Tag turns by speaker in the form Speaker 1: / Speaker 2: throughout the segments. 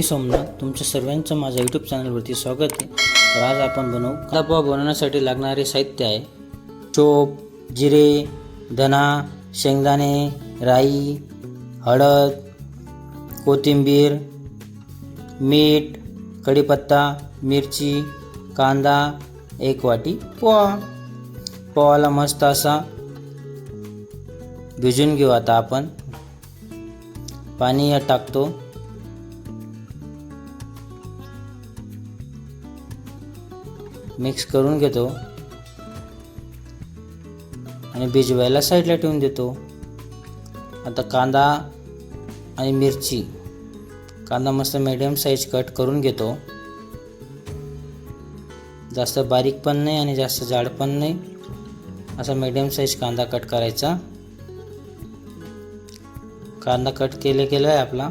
Speaker 1: मी सोमनाथ तुमच्या सर्वांचं माझ्या यूट्यूब चॅनलवरती स्वागत आहे. तर आज आपण बनवू कांदापोहा बनवण्यासाठी लागणारे साहित्य आहे. चोप जिरे धना शेंगदाणे राई हळद कोथिंबीर मीठ कढीपत्ता मिरची कांदा एक वाटी पोहा. पोहाला मस्त असा भिजून घेऊ. आता आपण पाणी यात टाकतो. मिक्स करून घेतो. आणि भिजवायला साईडला ठेवून देतो. आता कांदा आणि मिरची कांदा मस्त मीडियम साईज कट करून घेतो. जास्त बारीक पण नाही आणि जास्त जाड पण नाही. असा मीडियम साईज कांदा कट करायचा. कांदा कट केले गेला आहे आपला.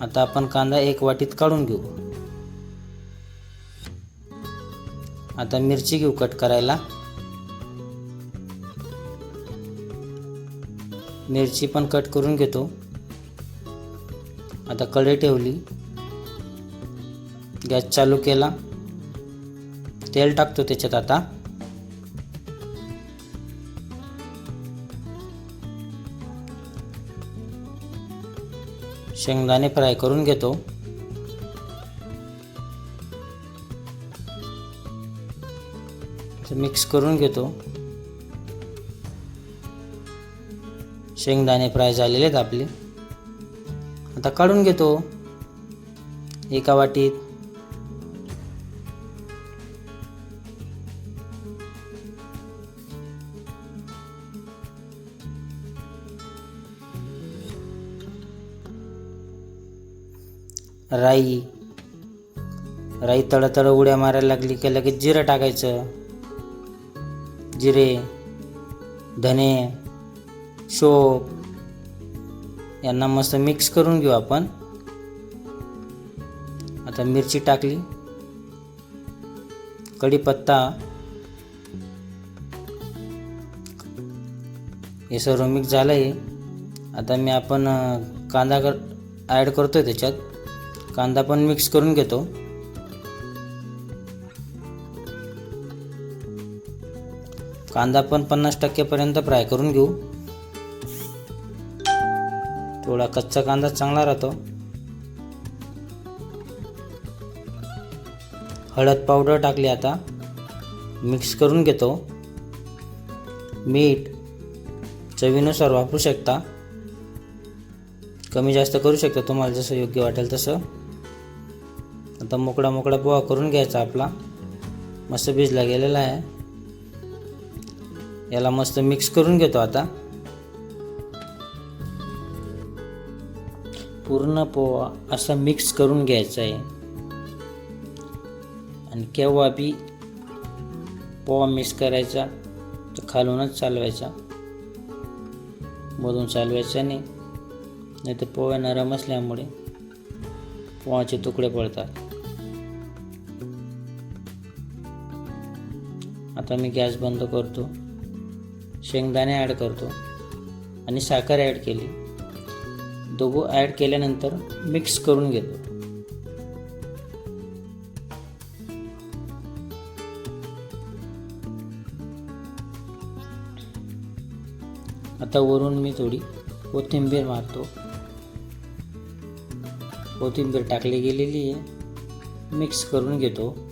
Speaker 1: आता आपण कांदा एक वाटीत काढून घेऊ. आता मिरची घेऊ कट करायला. मिरची पण कट करून घेतो. आता कढई ठेवली. गॅस चालू केला. तेल टाकतो त्याच्यात आता. शेंगदाणे फ्राय करून घेतो. मिक्स करून घेतो. शेंगदाणे फ्राय झालेले आहेत आपले. आता काढून घेतो. एका वाटीत. राई. राई तळ उड्या मारायला लागली की लगेच जिरं टाकायचं. जिरे धने शोप यांना मस्त मिक्स करून घेऊ आपण. आता मिरची टाकली. कढीपत्ता. हे सर्व मिक्स झालं आहे आता मी आपण कांदा कर ॲड करतो आहे त्याच्यात. कांदा पण मिक्स करून घेतो. कांदा पण पन्नास टक्केपर्यंत फ्राय करून घेऊ. थोडा कच्चा कांदा चांगला राहतो. हळद पावडर टाकली आता. मिक्स करून घेतो. मीठ चवीनुसार वापरू शकता. कमी जास्त करू शकता. तुम्हाला जसं योग्य वाटेल तसं. आता मोकळा मोकळा पोहा करून घ्यायचा आपला. मस्त भिजला गेलेला आहे. याला मस्त मिक्स करून घेतो आता. पूर्ण पोहा असा मिक्स करून घ्यायचा आहे. आणि केव्हा बी पोहा मिक्स करायचा तर खालूनच चालवायचा. मधून चालवायचा नाही नाही तर पोहा नरम असल्यामुळे पोहाचे तुकडे पडतात. आता मी गॅस बंद करतो. शेंगदाणे ॲड करतो आणि साखर ॲड केली. दोघं ॲड केल्यानंतर मिक्स करून घेतो. आता वरून मी थोडी कोथिंबीर मारतो. कोथिंबीर टाकली गेलेली आहे. मिक्स करून घेतो.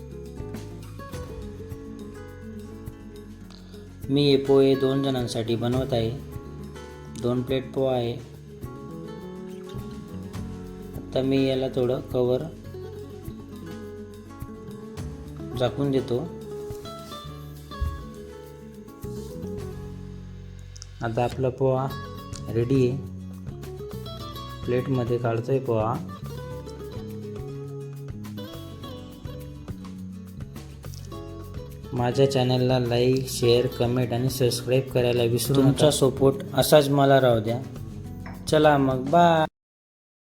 Speaker 1: मी हे पोहे दोन जणांसाठी बनवत आहे. दोन प्लेट पोहा आहे. आता मी याला थोडं कवर झाकून देतो. आता आपला पोहा रेडी आहे. प्लेटमध्ये काढतोय पोहा. माझ्या चॅनलला लाईक शेअर कमेंट आणि सबस्क्राईब करायला विसरू तुमचा सपोर्ट असाच मला राहू द्या. चला मग बाय